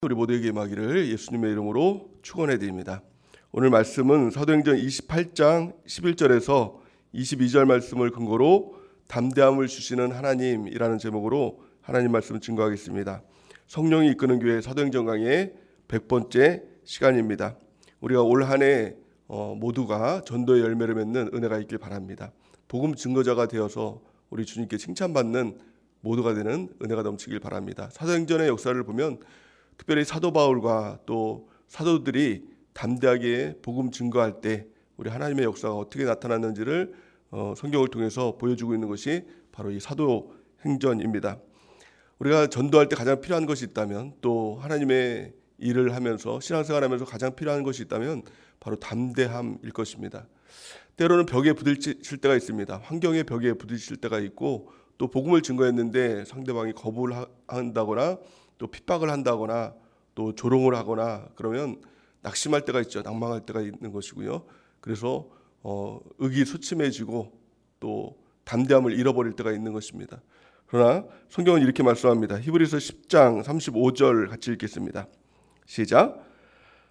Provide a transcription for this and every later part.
우리 모두에게 임하기를 예수님의 이름으로 축원해 드립니다. 오늘 말씀은 사도행전 28장 11절에서 22절 말씀을 근거로 담대함을 주시는 하나님이라는 제목으로 하나님 말씀을 증거하겠습니다. 성령이 이끄는 교회 사도행전 강의 100번째 시간입니다. 우리가 올 한해 어, 모두가 전도의 열매를 맺는 은혜가 있길 바랍니다. 복음 증거자가 되어서 우리 주님께 칭찬받는 모두가 되는 은혜가 넘치길 바랍니다. 사도행전의 역사를 보면 특별히 사도 바울과 또 사도들이 담대하게 복음 증거할 때 우리 하나님의 역사가 어떻게 나타났는지를 어, 성경을 통해서 보여주고 있는 것이 바로 이 사도 행전입니다. 우리가 전도할 때 가장 필요한 것이 있다면 또 하나님의 일을 하면서 신앙생활하면서 가장 필요한 것이 있다면 바로 담대함일 것입니다. 때로는 벽에 부딪힐 때가 있습니다. 환경의 벽에 부딪힐 때가 있고 또 복음을 증거했는데 상대방이 거부를 한다거나 또 핍박을 한다거나 또 조롱을 하거나 그러면 낙심할 때가 있죠. 낭망할 때가 있는 것이고요. 그래서 어, 의기소침해지고 또 담대함을 잃어버릴 때가 있는 것입니다. 그러나 성경은 이렇게 말씀합니다. 히브리서 10장 35절 같이 읽겠습니다. 시작.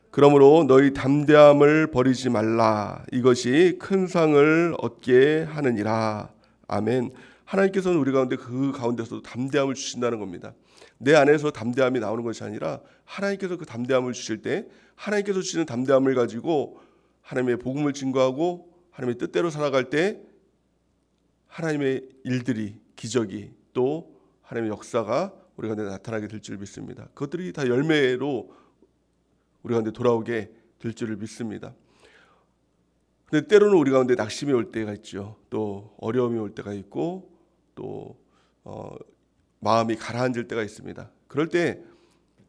그러므로 너희 담대함을 버리지 말라. 이것이 큰 상을 얻게 하느니라. 아멘. 하나님께서는 우리 가운데 그 가운데서도 담대함을 주신다는 겁니다. 내 안에서 담대함이 나오는 것이 아니라 하나님께서 그 담대함을 주실 때 하나님께서 주시는 담대함을 가지고 하나님의 복음을 증거하고 하나님의 뜻대로 살아갈 때 하나님의 일들이 기적이 또 하나님의 역사가 우리 가운데 나타나게 될 줄 믿습니다. 그것들이 다 열매로 우리 가운데 돌아오게 될 줄을 믿습니다. 근데 때로는 우리 가운데 낙심이 올 때가 있죠. 또 어려움이 올 때가 있고 또 어, 마음이 가라앉을 때가 있습니다. 그럴 때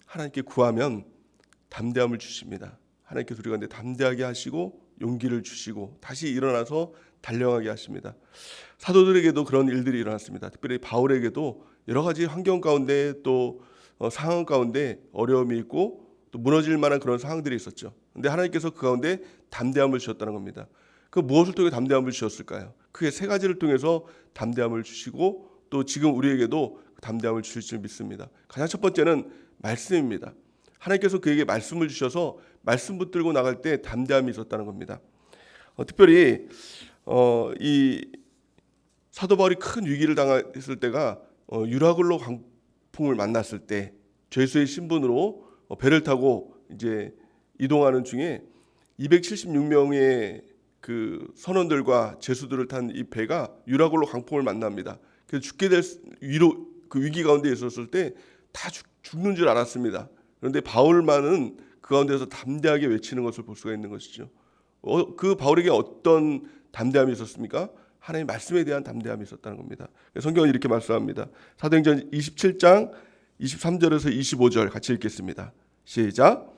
하나님께 구하면 담대함을 주십니다. 하나님께서 우리 가운데 담대하게 하시고 용기를 주시고 다시 일어나서 달려가게 하십니다. 사도들에게도 그런 일들이 일어났습니다. 특별히 바울에게도 여러 가지 환경 가운데 또 어, 상황 가운데 어려움이 있고 또 무너질 만한 그런 상황들이 있었죠. 근데 하나님께서 그 가운데 담대함을 주셨다는 겁니다. 그 무엇을 통해 담대함을 주셨을까요? 크게 세 가지를 통해서 담대함을 주시고 또 지금 우리에게도 담대함을 주실 줄 믿습니다. 가장 첫 번째는 말씀입니다. 하나님께서 그에게 말씀을 주셔서 말씀 붙들고 나갈 때 담대함이 있었다는 겁니다. 어, 특별히 어, 이 사도 바울이 큰 위기를 당했을 때가 어, 유라굴로 광풍을 만났을 때 죄수의 신분으로 어, 배를 타고 이제 이동하는 중에 276명의 그 선원들과 제수들을 탄 이 배가 유라굴로 광풍을 만납니다. 그래서 죽게 될 위로 그 위기 가운데 있었을 때 다 죽는 줄 알았습니다. 그런데 바울만은 그 가운데서 담대하게 외치는 것을 볼 수가 있는 것이죠. 어, 그 바울에게 어떤 담대함이 있었습니까? 하나님의 말씀에 대한 담대함이 있었다는 겁니다. 성경은 이렇게 말씀합니다. 사도행전 27장 23절에서 25절 같이 읽겠습니다. 시작.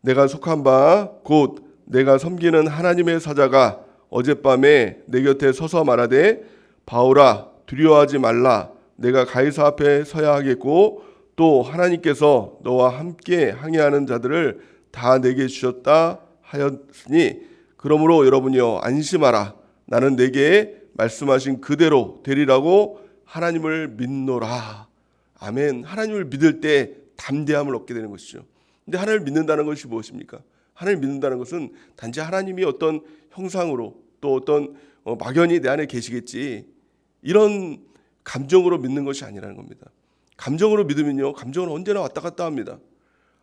내가 속한 바 곧 내가 섬기는 하나님의 사자가 어젯밤에 내 곁에 서서 말하되 바울아 두려워하지 말라 내가 가이사 앞에 서야 하겠고 또 하나님께서 너와 함께 항해하는 자들을 다 내게 주셨다 하였으니 그러므로 여러분이여 안심하라. 나는 내게 말씀하신 그대로 되리라고 하나님을 믿노라. 아멘. 하나님을 믿을 때 담대함을 얻게 되는 것이죠. 근데 하나님을 믿는다는 것이 무엇입니까? 하나님을 믿는다는 것은 단지 하나님이 어떤 형상으로 또 어떤 어, 막연히 내 안에 계시겠지. 이런 감정으로 믿는 것이 아니라는 겁니다. 감정으로 믿으면요, 감정은 언제나 왔다 갔다 합니다.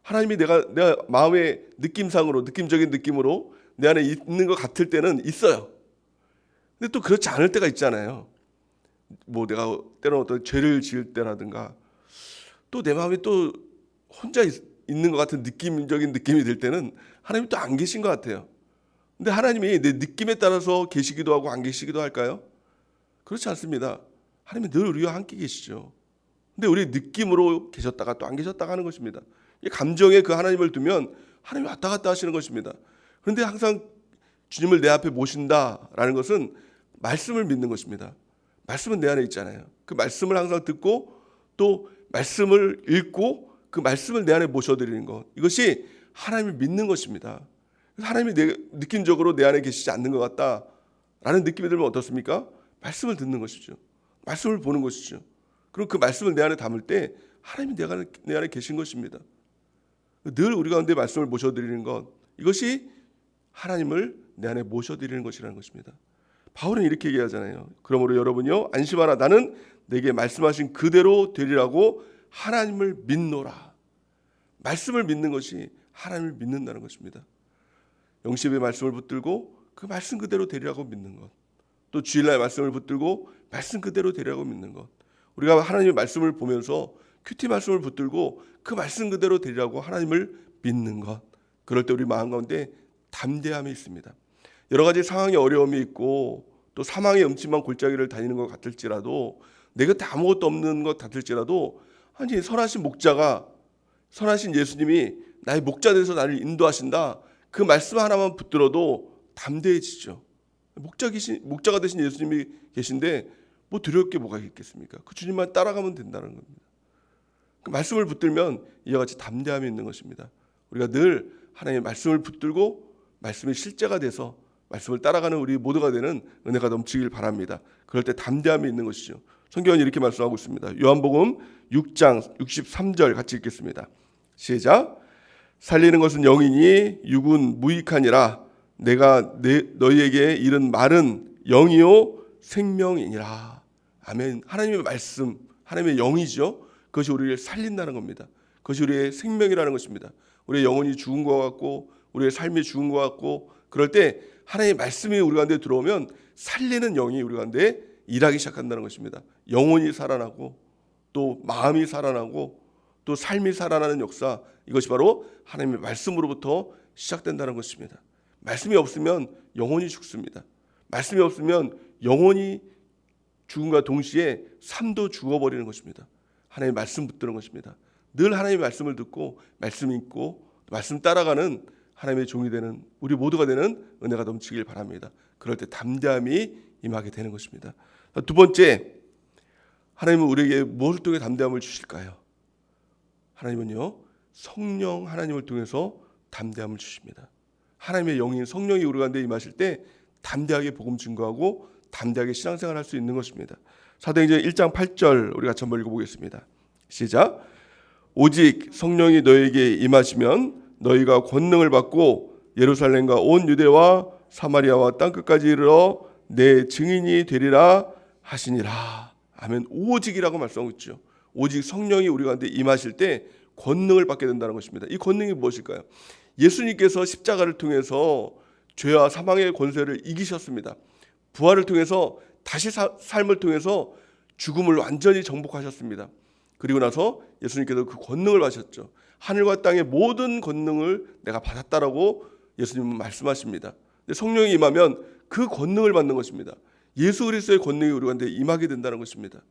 하나님이 내가 내가 마음의 느낌상으로 느낌적인 느낌으로 내 안에 있는 것 같을 때는 있어요. 근데 또 그렇지 않을 때가 있잖아요. 뭐 내가 때로 어떤 죄를 지을 때라든가 또 내 마음이 또 혼자 있, 있는 것 같은 느낌적인 느낌이 들 때는 하나님이 또 안 계신 것 같아요. 근데 하나님이 내 느낌에 따라서 계시기도 하고 안 계시기도 할까요? 그렇지 않습니다. 하나님이 늘 우리와 함께 계시죠. 근데 우리 느낌으로 계셨다가 또 안 계셨다가 하는 것입니다. 감정에 그 하나님을 두면 하나님이 왔다 갔다 하시는 것입니다. 그런데 항상 주님을 내 앞에 모신다라는 것은 말씀을 믿는 것입니다. 말씀은 내 안에 있잖아요. 그 말씀을 항상 듣고 또 말씀을 읽고 그 말씀을 내 안에 모셔드리는 것. 이것이 하나님을 믿는 것입니다. 하나님이 내, 느낌적으로 내 안에 계시지 않는 것 같다라는 느낌이 들면 어떻습니까? 말씀을 듣는 것이죠. 말씀을 보는 것이죠. 그럼 그 말씀을 내 안에 담을 때 하나님이 내가 내 안에 계신 것입니다. 늘 우리 가운데 말씀을 모셔드리는 것 이것이 하나님을 내 안에 모셔드리는 것이라는 것입니다. 바울은 이렇게 얘기하잖아요. 그러므로 여러분요 안심하라 나는 내게 말씀하신 그대로 되리라고 하나님을 믿노라. 말씀을 믿는 것이 하나님을 믿는다는 것입니다. 영십의 말씀을 붙들고 그 말씀 그대로 되리라고 믿는 것. 또 주일날 말씀을 붙들고 말씀 그대로 되리라고 믿는 것. 우리가 하나님의 말씀을 보면서 큐티 말씀을 붙들고 그 말씀 그대로 되리라고 하나님을 믿는 것. 그럴 때 우리 마음 가운데 담대함이 있습니다. 여러 가지 상황의 어려움이 있고 또 사망의 음침한 골짜기를 다니는 것 같을지라도 내 곁에 아무것도 없는 것 같을지라도 아니 선하신 목자가 선하신 예수님이 나의 목자 돼서 나를 인도하신다. 그 말씀 하나만 붙들어도 담대해지죠. 목자 계신 목자가 되신 예수님이 계신데 뭐 두려울 게 뭐가 있겠습니까? 그 주님만 따라가면 된다는 겁니다. 그 말씀을 붙들면 이와 같이 담대함이 있는 것입니다. 우리가 늘 하나님의 말씀을 붙들고 말씀이 실제가 돼서 말씀을 따라가는 우리 모두가 되는 은혜가 넘치길 바랍니다. 그럴 때 담대함이 있는 것이죠. 성경은 이렇게 말씀하고 있습니다. 요한복음 6장 63절 같이 읽겠습니다. 시작. 살리는 것은 영이니 육은 무익하니라. 내가 내, 너희에게 이른 말은 영이요 생명이니라. 아멘. 하나님의 말씀, 하나님의 영이죠. 그것이 우리를 살린다는 겁니다. 그것이 우리의 생명이라는 것입니다. 우리의 영혼이 죽은 것 같고 우리의 삶이 죽은 것 같고 그럴 때 하나님의 말씀이 우리 가운데 들어오면 살리는 영이 우리 가운데 일하기 시작한다는 것입니다. 영혼이 살아나고 또 마음이 살아나고 또 삶이 살아나는 역사 이것이 바로 하나님의 말씀으로부터 시작된다는 것입니다. 말씀이 없으면 영혼이 죽습니다. 말씀이 없으면 영혼이 죽음과 동시에 삶도 죽어버리는 것입니다. 하나님의 말씀 붙드는 것입니다. 늘 하나님의 말씀을 듣고 말씀 읽고 말씀 따라가는 하나님의 종이 되는 우리 모두가 되는 은혜가 넘치길 바랍니다. 그럴 때 담대함이 임하게 되는 것입니다. 두 번째, 하나님은 우리에게 무엇을 통해 담대함을 주실까요? 하나님은요, 성령 하나님을 통해서 담대함을 주십니다. 하나님의 영인 성령이 우리 가운데 임하실 때 담대하게 복음 증거하고 담대하게 신앙생활 할수 있는 것입니다. 사도행전 1장 8절 우리 같이 한번 읽어보겠습니다. 시작. 오직 성령이 너에게 임하시면 너희가 권능을 받고 예루살렘과 온 유대와 사마리아와 땅 끝까지 이르러 내 증인이 되리라 하시니라. 아멘. 오직이라고 말씀하고 있죠. 오직 성령이 우리 가운데 임하실 때 권능을 받게 된다는 것입니다. 이 권능이 무엇일까요? 예수님께서 십자가를 통해서 죄와 사망의 권세를 이기셨습니다. 부활을 통해서 다시 사, 삶을 통해서 죽음을 완전히 정복하셨습니다. 그리고 나서 예수님께서 그 권능을 받으셨죠. 하늘과 땅의 모든 권능을 내가 받았다라고 예수님은 말씀하십니다. 성령이 임하면 그 권능을 받는 것입니다. 예수 그리스도의 권능이 우리 가운데 임하게 된다는 것입니다.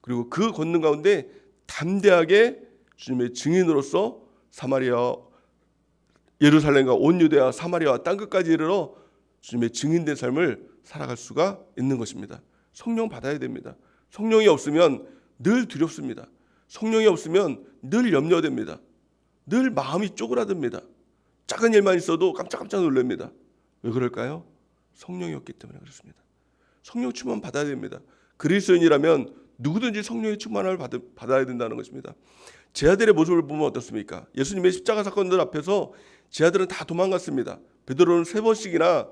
그리고 그 권능 가운데 담대하게 주님의 증인으로서 사마리아 예루살렘과 온 유대와 사마리아와 땅 끝까지 이르러 주님의 증인된 삶을 살아갈 수가 있는 것입니다. 성령 받아야 됩니다. 성령이 없으면 늘 두렵습니다. 성령이 없으면 늘 염려됩니다. 늘 마음이 쪼그라듭니다. 작은 일만 있어도 깜짝깜짝 놀랍니다. 왜 그럴까요? 성령이 없기 때문에 그렇습니다. 성령 충만 받아야 됩니다. 그리스도인이라면 누구든지 성령의 충만을 받아야 된다는 것입니다. 제 아들의 모습을 보면 어떻습니까? 예수님의 십자가 사건들 앞에서 제 아들은 다 도망갔습니다. 베드로는 세 번씩이나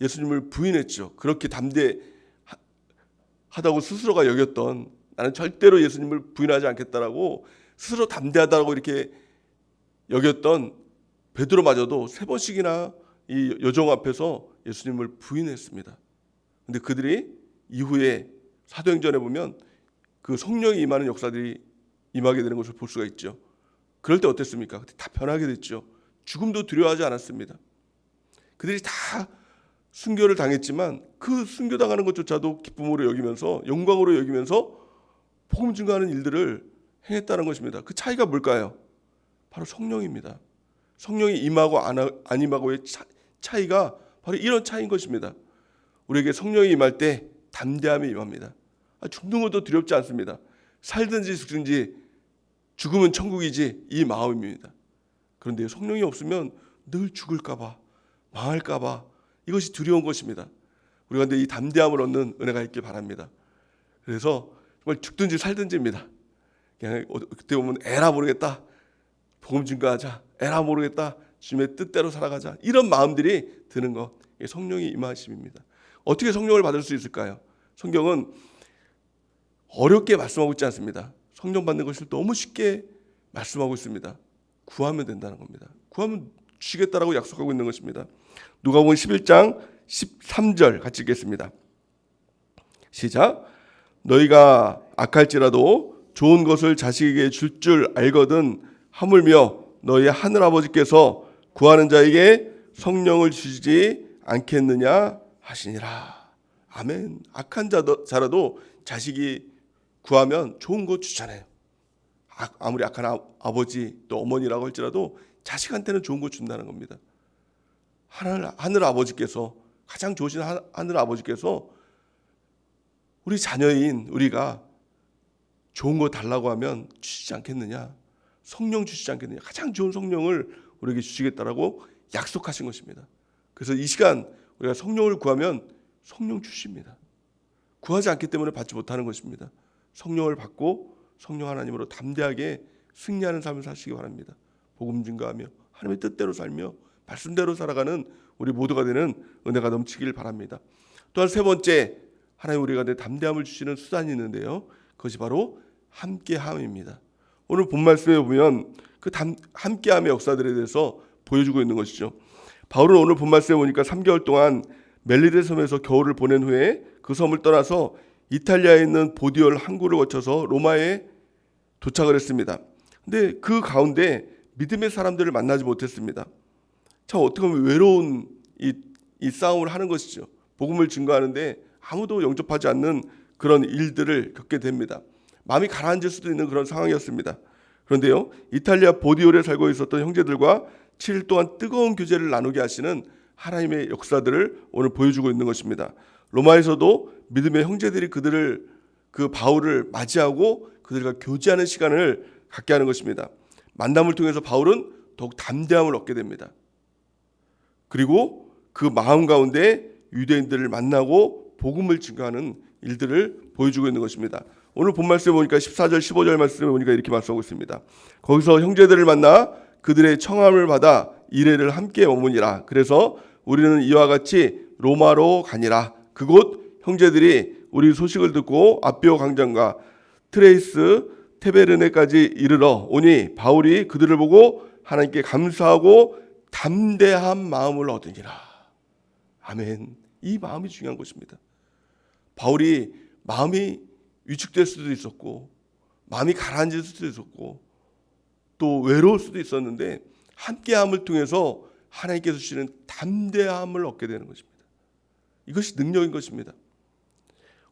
예수님을 부인했죠. 그렇게 담대하다고 스스로가 여겼던 나는 절대로 예수님을 부인하지 않겠다라고 스스로 담대하다고 이렇게 여겼던 베드로마저도 세 번씩이나 이 여종 앞에서 예수님을 부인했습니다. 근데 그들이 이후에 사도행전에 보면 그 성령이 임하는 역사들이 임하게 되는 것을 볼 수가 있죠. 그럴 때 어땠습니까? 다 변하게 됐죠. 죽음도 두려워하지 않았습니다. 그들이 다 순교를 당했지만 그 순교당하는 것조차도 기쁨으로 여기면서 영광으로 여기면서 복음 증거하는 일들을 행했다는 것입니다. 그 차이가 뭘까요? 바로 성령입니다. 성령이 임하고 안 임하고의 차 이가 바로 이런 차이인 것입니다. 우리에게 성령이 임할 때 담대함이 임합니다. 아, 죽는 것도 두렵지 않습니다. 살든지 죽든지 죽으면 천국이지 이 마음입니다. 그런데 성령이 없으면 늘 죽을까봐 망할까봐 이것이 두려운 것입니다. 우리가 근데 이 담대함을 얻는 은혜가 있길 바랍니다. 그래서 정말 죽든지 살든지입니다. 그냥 어, 그때 보면 에라 모르겠다. 복음 증거하자. 에라 모르겠다. 주님의 뜻대로 살아가자. 이런 마음들이 드는 것. 성령의 임하심입니다. 어떻게 성령을 받을 수 있을까요? 성경은 어렵게 말씀하고 있지 않습니다. 성령 받는 것을 너무 쉽게 말씀하고 있습니다. 구하면 된다는 겁니다. 구하면 주시겠다라고 약속하고 있는 것입니다. 누가복음 11장 13절 같이 읽겠습니다. 시작. 너희가 악할지라도 좋은 것을 자식에게 줄 줄 알거든 하물며 너희 하늘 아버지께서 구하는 자에게 성령을 주시지 않겠느냐 하시니라. 아멘. 악한 자도, 자라도 자식이 구하면 좋은 거 주잖아요. 아, 아무리 악한 아, 아버지 또 어머니라고 할지라도 자식한테는 좋은 거 준다는 겁니다. 하늘, 하늘 아버지께서 가장 좋으신 하, 하늘 아버지께서 우리 자녀인 우리가 좋은 거 달라고 하면 주시지 않겠느냐? 성령 주시지 않겠느냐? 가장 좋은 성령을 우리에게 주시겠다라고 약속하신 것입니다. 그래서 이 시간 우리가 성령을 구하면 성령 주십니다. 구하지 않기 때문에 받지 못하는 것입니다. 성령을 받고 성령 하나님으로 담대하게 승리하는 삶을 사시기 바랍니다. 복음 증거하며 하나님의 뜻대로 살며 말씀대로 살아가는 우리 모두가 되는 은혜가 넘치길 바랍니다. 또한 세 번째 하나님 우리가 내 담대함을 주시는 수단이 있는데요. 그것이 바로 함께함입니다. 오늘 본 말씀에 보면 그 담, 함께함의 역사들에 대해서 보여주고 있는 것이죠. 바울은 오늘 본 말씀에 보니까 3개월 동안 멜리데 섬에서 겨울을 보낸 후에 그 섬을 떠나서 이탈리아에 있는 보디올 항구를 거쳐서 로마에 도착을 했습니다. 근데 그 가운데 믿음의 사람들을 만나지 못했습니다. 참 어떻게 보면 외로운 이, 이 싸움을 하는 것이죠. 복음을 증거하는데 아무도 영접하지 않는 그런 일들을 겪게 됩니다. 마음이 가라앉을 수도 있는 그런 상황이었습니다. 그런데요, 이탈리아 보디올에 살고 있었던 형제들과 7일 동안 뜨거운 교제를 나누게 하시는 하나님의 역사들을 오늘 보여주고 있는 것입니다. 로마에서도 믿음의 형제들이 그들을 그 바울을 맞이하고 그들과 교제하는 시간을 갖게 하는 것입니다. 만남을 통해서 바울은 더욱 담대함을 얻게 됩니다. 그리고 그 마음 가운데 유대인들을 만나고 복음을 증거하는 일들을 보여주고 있는 것입니다. 오늘 본 말씀에 보니까 14절 15절 말씀에 보니까 이렇게 말씀하고 있습니다. 거기서 형제들을 만나 그들의 청함을 받아 이래를 함께 머무니라. 그래서 우리는 이와 같이 로마로 가니라. 그곳 형제들이 우리 소식을 듣고 아비오 강장과 트레이스 테베르네까지 이르러 오니 바울이 그들을 보고 하나님께 감사하고 담대한 마음을 얻으니라. 아멘. 이 마음이 중요한 것입니다. 바울이 마음이 위축될 수도 있었고 마음이 가라앉을 수도 있었고 또 외로울 수도 있었는데 함께함을 통해서 하나님께서 주시는 담대함을 얻게 되는 것입니다. 이것이 능력인 것입니다.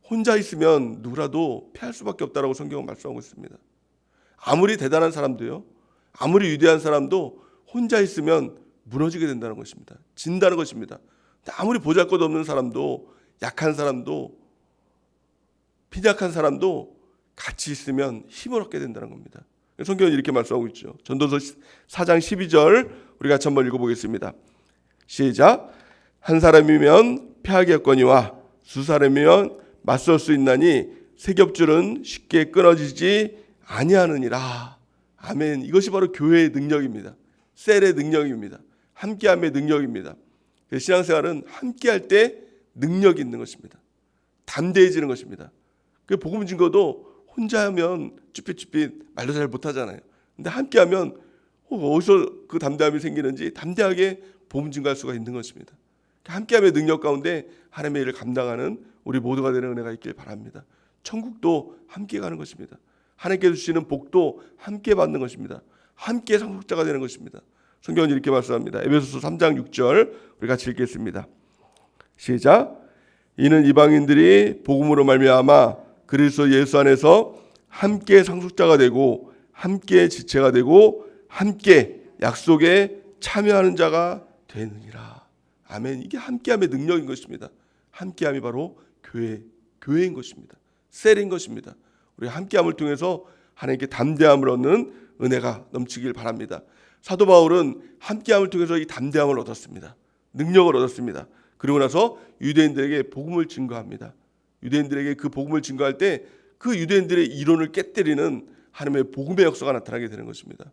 혼자 있으면 누구라도 패할 수밖에 없다라고 성경은 말씀하고 있습니다. 아무리 대단한 사람도요, 아무리 위대한 사람도 혼자 있으면 무너지게 된다는 것입니다. 진다는 것입니다. 아무리 보잘것없는 사람도 약한 사람도 빈약한 사람도 같이 있으면 힘을 얻게 된다는 겁니다. 성경은 이렇게 말씀하고 있죠. 전도서 4장 12절 우리 같이 한번 읽어보겠습니다. 시작. 한 사람이면 패하겠거니와 두 사람이면 맞설 수 있나니 세 겹줄은 쉽게 끊어지지 아니하느니라. 아멘. 이것이 바로 교회의 능력입니다. 셀의 능력입니다. 함께함의 능력입니다. 신앙생활은 함께할 때 능력이 있는 것입니다. 담대해지는 것입니다. 그 복음 증거도 혼자 하면 쭈삣쭈삣 말도 잘 못하잖아요. 근데 함께하면 어디서 그 담대함이 생기는지 담대하게 복음 증거할 수가 있는 것입니다. 함께함의 능력 가운데 하나님의 일을 감당하는 우리 모두가 되는 은혜가 있길 바랍니다. 천국도 함께 가는 것입니다. 하나님께서 주시는 복도 함께 받는 것입니다. 함께 상속자가 되는 것입니다. 성경은 이렇게 말씀합니다. 에베소서 3장 6절 우리 같이 읽겠습니다. 시작. 이는 이방인들이 복음으로 말미암아 그리스도 예수 안에서 함께 상속자가 되고 함께 지체가 되고 함께 약속에 참여하는 자가 되느니라. 아멘. 이게 함께함의 능력인 것입니다. 함께함이 바로 교회, 교회인 것입니다. 셀인 것입니다. 우리 함께함을 통해서 하나님께 담대함을 얻는 은혜가 넘치길 바랍니다. 사도 바울은 함께함을 통해서 이 담대함을 얻었습니다. 능력을 얻었습니다. 그리고 나서 유대인들에게 복음을 증거합니다. 유대인들에게 그 복음을 증거할 때 그 유대인들의 이론을 깨뜨리는 하나님의 복음의 역사가 나타나게 되는 것입니다.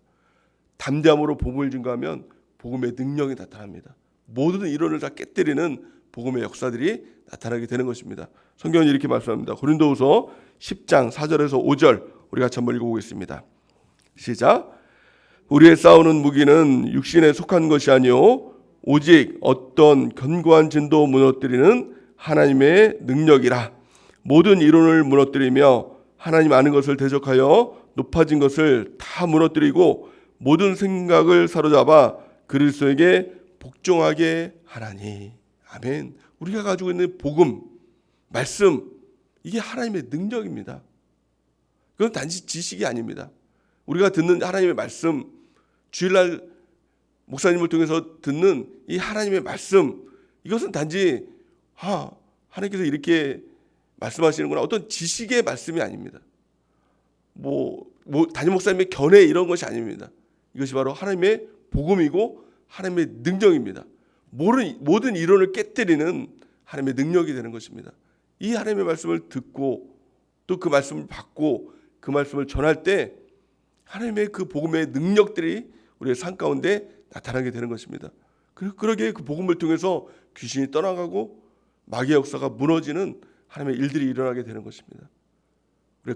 담대함으로 복음을 증거하면 복음의 능력이 나타납니다. 모든 이론을 다 깨뜨리는 복음의 역사들이 나타나게 되는 것입니다. 성경은 이렇게 말씀합니다. 고린도후서 10장 4절에서 5절 우리 같이 한번 읽어보겠습니다. 시작. 우리의 싸우는 무기는 육신에 속한 것이 아니요 오직 어떤 견고한 진도 무너뜨리는 하나님의 능력이라 모든 이론을 무너뜨리며 하나님 아는 것을 대적하여 높아진 것을 다 무너뜨리고 모든 생각을 사로잡아 그리스도에게 복종하게 하나니 아멘. 우리가 가지고 있는 복음 말씀 이게 하나님의 능력입니다. 그건 단지 지식이 아닙니다. 우리가 듣는 하나님의 말씀 주일날 목사님을 통해서 듣는 이 하나님의 말씀 이것은 단지 아 하나님께서 이렇게 말씀하시는구나 어떤 지식의 말씀이 아닙니다. 뭐, 뭐 담임 목사님의 견해 이런 것이 아닙니다. 이것이 바로 하나님의 복음이고 하나님의 능력입니다. 모든 모든 이론을 깨뜨리는 하나님의 능력이 되는 것입니다. 이 하나님의 말씀을 듣고 또 그 말씀을 받고 그 말씀을 전할 때 하나님의 그 복음의 능력들이 우리의 삶 가운데 나타나게 되는 것입니다. 그- 그러기에 그 복음을 통해서 귀신이 떠나가고 마귀의 역사가 무너지는 하나님의 일들이 일어나게 되는 것입니다.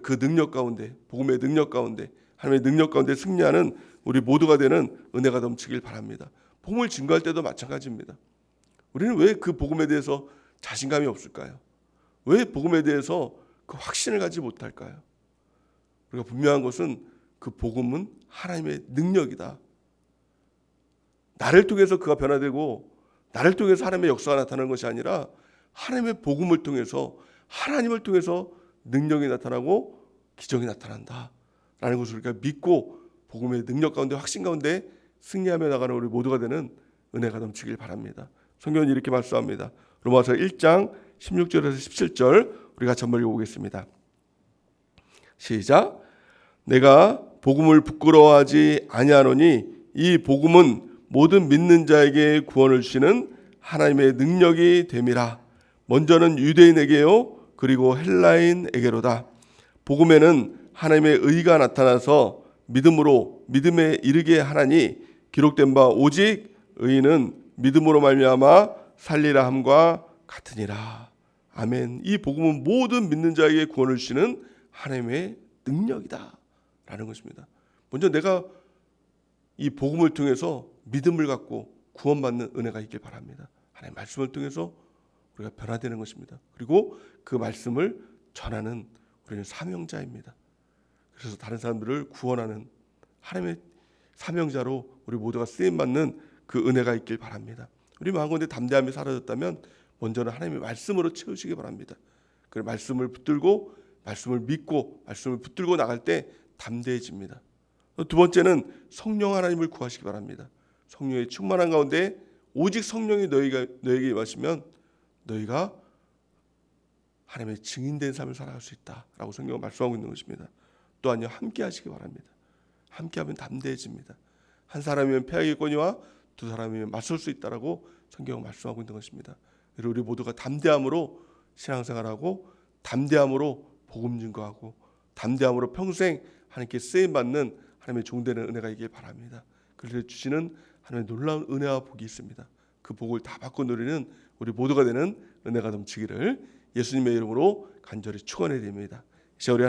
그 능력 가운데 복음의 능력 가운데 하나님의 능력 가운데 승리하는 우리 모두가 되는 은혜가 넘치길 바랍니다. 복음을 증거할 때도 마찬가지입니다. 우리는 왜 그 복음에 대해서 자신감이 없을까요? 왜 복음에 대해서 그 확신을 가지 못할까요? 우리가 분명한 것은 그 복음은 하나님의 능력이다. 나를 통해서 그가 변화되고 나를 통해서 하나님의 역사가 나타나는 것이 아니라 하나님의 복음을 통해서 하나님을 통해서 능력이 나타나고 기적이 나타난다라는 것을 우리가 믿고 복음의 능력 가운데 확신 가운데 승리하며 나가는 우리 모두가 되는 은혜가 넘치길 바랍니다. 성경은 이렇게 말씀합니다. 로마서 1장 16절에서 17절 우리 같이 한번 읽어보겠습니다. 시작. 내가 복음을 부끄러워하지 아니하노니 이 복음은 모든 믿는 자에게 구원을 주시는 하나님의 능력이 됨이라. 먼저는 유대인에게요 그리고 헬라인에게로다. 복음에는 하나님의 의가 나타나서 믿음으로 믿음에 이르게 하나니 기록된 바 오직 의인은 믿음으로 말미암아 살리라 함과 같으니라. 아멘. 이 복음은 모든 믿는 자에게 구원을 주시는 하나님의 능력이다라는 것입니다. 먼저 내가 이 복음을 통해서 믿음을 갖고 구원받는 은혜가 있길 바랍니다. 하나님 말씀을 통해서 우리가 변화되는 것입니다. 그리고 그 말씀을 전하는 우리는 사명자입니다. 그래서 다른 사람들을 구원하는 하나님의 사명자로 우리 모두가 쓰임 받는 그 은혜가 있길 바랍니다. 우리 마음 가운데 담대함이 사라졌다면 먼저는 하나님의 말씀으로 채우시기 바랍니다. 그 말씀을 붙들고 말씀을 믿고 말씀을 붙들고 나갈 때 담대해집니다. 두 번째는 성령 하나님을 구하시기 바랍니다. 성령의 충만한 가운데 오직 성령이 너희가 너에게 임하시면 너희가 하나님의 증인된 삶을 살아갈 수 있다라고 성경은 말씀하고 있는 것입니다. 또한요 함께 하시기 바랍니다. 함께하면 담대해집니다. 한 사람이면 패하겠거니와 두 사람이면 맞설 수 있다라고 성경은 말씀하고 있는 것입니다. 그리고 우리 모두가 담대함으로 신앙생활하고 담대함으로 복음 증거하고 담대함으로 평생 하나님께 쓰임 받는 하나님의 종되는 은혜가 있길 바랍니다. 그래서 주시는 하나님의 놀라운 은혜와 복이 있습니다. 그 복을 다 받고 누리는 우리 모두가 되는 은혜가 넘치기를 예수님의 이름으로 간절히 축원해 드립니다. 이제 우리